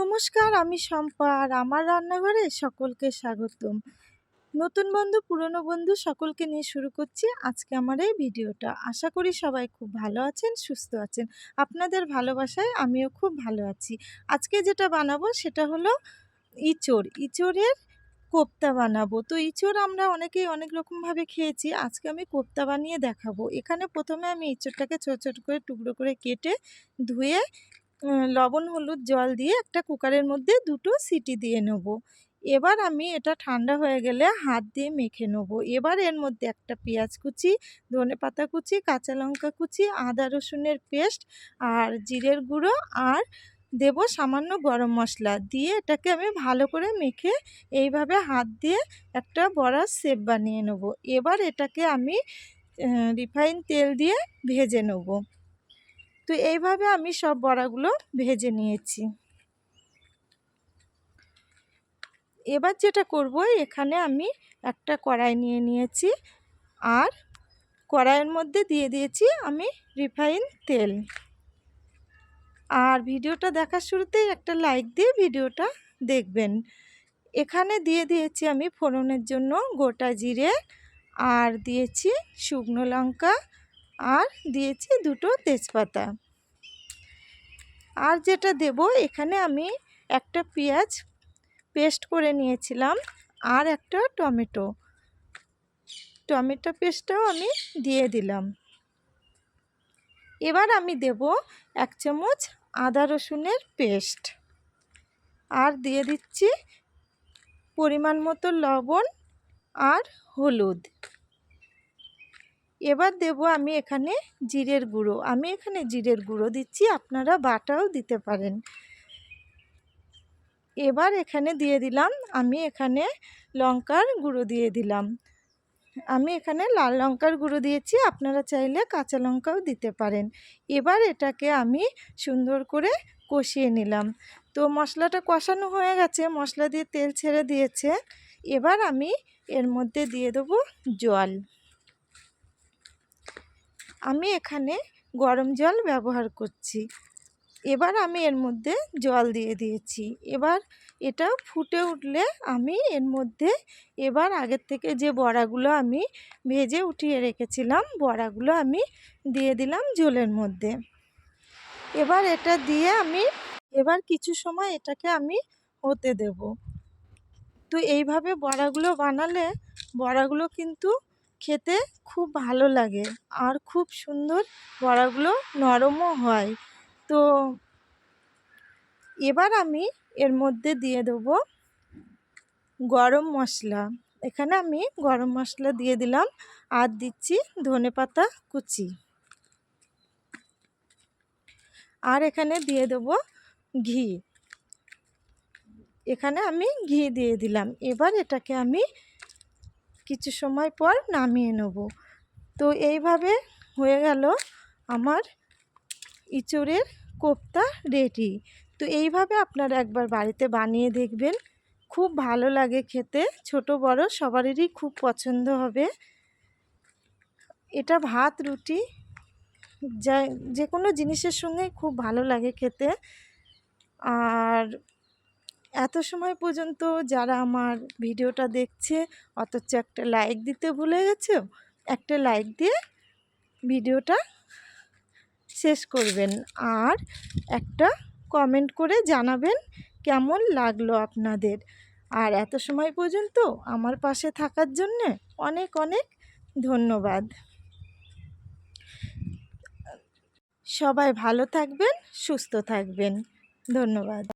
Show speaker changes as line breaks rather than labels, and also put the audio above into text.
নমস্কার, আমি শম্পা আর আমার রান্নাঘরে সকলকে স্বাগতম। নতুন বন্ধু, পুরনো বন্ধু সকলকে নিয়ে শুরু করছি আজকে আমার এই ভিডিওটা। আশা করি সবাই খুব ভালো আছেন, সুস্থ আছেন। আপনাদের ভালোবাসায় আমিও খুব ভালো আছি। আজকে যেটা বানাবো সেটা হলো ইঁচড়। ইঁচড়ের কোপ্তা বানাবো। তো ইঁচড় আমরা অনেকেই অনেক রকমভাবে খেয়েছি। আজকে আমি কোপ্তা বানিয়ে দেখাবো। এখানে প্রথমে আমি ইঁচড়টাকে ছোট ছোট করে টুকরো করে কেটে ধুয়ে লবণ, হলুদ জল দিয়ে একটা কুকারের মধ্যে দুটো সিটি দিয়ে নেব। এবার আমি এটা ঠান্ডা হয়ে গেলে হাত দিয়ে মেখে নেব। এবার এর মধ্যে একটা পেঁয়াজ কুচি, ধনে পাতা কুচি, কাঁচা লঙ্কা কুচি, আদা রসুনের পেস্ট আর জিরের গুঁড়ো আর দেব সামান্য গরম মশলা দিয়ে এটাকে আমি ভালো করে মেখে এইভাবে হাত দিয়ে একটা বড়া শেপ বানিয়ে নেব। এবার এটাকে আমি রিফাইন তেল দিয়ে ভেজে নেব। তো এইভাবে আমি সব বড়াগুলো ভেজে নিয়েছি। এবার যেটা করব, এখানে আমি একটা কড়াই নিয়ে নিয়েছি আর কড়াইয়ের মধ্যে দিয়ে দিয়েছি আমি রিফাইন তেল। আর ভিডিওটা দেখার শুরুতেই একটা লাইক দিয়ে ভিডিওটা দেখবেন। এখানে দিয়ে দিয়েছি আমি ফোড়নের জন্য গোটা জিরে আর দিয়েছি শুকনো লঙ্কা আর দিয়েছি দুটো তেজপাতা। আর যেটা দেব, এখানে আমি একটা পেঁয়াজ পেস্ট করে নিয়েছিলাম আর একটা টমেটো। টমেটো পেস্টটাও আমি দিয়ে দিলাম। এবার আমি দেব এক চামচ আদা রসুনের পেস্ট। আর দিয়ে দিচ্ছি পরিমাণ মতো লবণ আর হলুদ। এবার দেব আমি এখানে জিরের গুঁড়ো। আমি এখানে জিরের গুঁড়ো দিচ্ছি, আপনারা বাটাও দিতে পারেন। এবার এখানে দিয়ে দিলাম, আমি এখানে লঙ্কার গুঁড়ো দিয়ে দিলাম। আমি এখানে লাল লঙ্কার গুঁড়ো দিয়েছি, আপনারা চাইলে কাঁচা লঙ্কাও দিতে পারেন। এবার এটাকে আমি সুন্দর করে কষিয়ে নিলাম। তো মশলাটা কষানো হয়ে গেছে, মশলা দিয়ে তেল ছেড়ে দিয়েছে। এবার আমি এর মধ্যে দিয়ে দেবো জল। আমি এখানে গরম জল ব্যবহার করছি। এবার আমি এর মধ্যে জল দিয়ে দিয়েছি। এবার এটা ফুটে উঠলে আমি এর মধ্যে এবার আগের থেকে যে বড়াগুলো আমি ভেজে উঠিয়ে রেখেছিলাম, বড়াগুলো আমি দিয়ে দিলাম জলের মধ্যে। এবার এটা দিয়ে আমি এবার কিছু সময় এটাকে আমি হতে দেব। তো এইভাবে বড়াগুলো বানালে বড়াগুলো কিন্তু খেতে খুব ভালো লাগে। আর খুব সুন্দর বড়াগুলো নরমও হয়। তো এবার আমি এর মধ্যে দিয়ে দেব গরম মশলা। এখানে আমি গরম মশলা দিয়ে দিলাম আর দিচ্ছি ধনে পাতা কুচি। আর এখানে দিয়ে দেব ঘি। এখানে আমি ঘি দিয়ে দিলাম। এবার এটাকে আমি কিছু সময় পর নামিয়ে নেব। তো এইভাবে হয়ে গেল আমার ইঁচড়ের কোপ্তা রেডি। তো এইভাবে আপনারা একবার বাড়িতে বানিয়ে দেখবেন। খুব ভালো লাগে খেতে। ছোট, বড় সবারই খুব পছন্দ হবে। এটা ভাত, রুটি যা যে কোনো জিনিসের সঙ্গে খুব ভালো লাগে খেতে। আর এত সময় পর্যন্ত যারা আমার ভিডিওটা দেখছে, অথচ একটা লাইক দিতে ভুলে গেছে, একটা লাইক দিয়ে ভিডিওটা শেষ করবেন। আর একটা কমেন্ট করে জানাবেন কেমন লাগল আপনাদের। আর এত সময় পর্যন্ত আমার পাশে থাকার জন্যে অনেক অনেক ধন্যবাদ। সবাই ভালো থাকবেন, সুস্থ থাকবেন। ধন্যবাদ।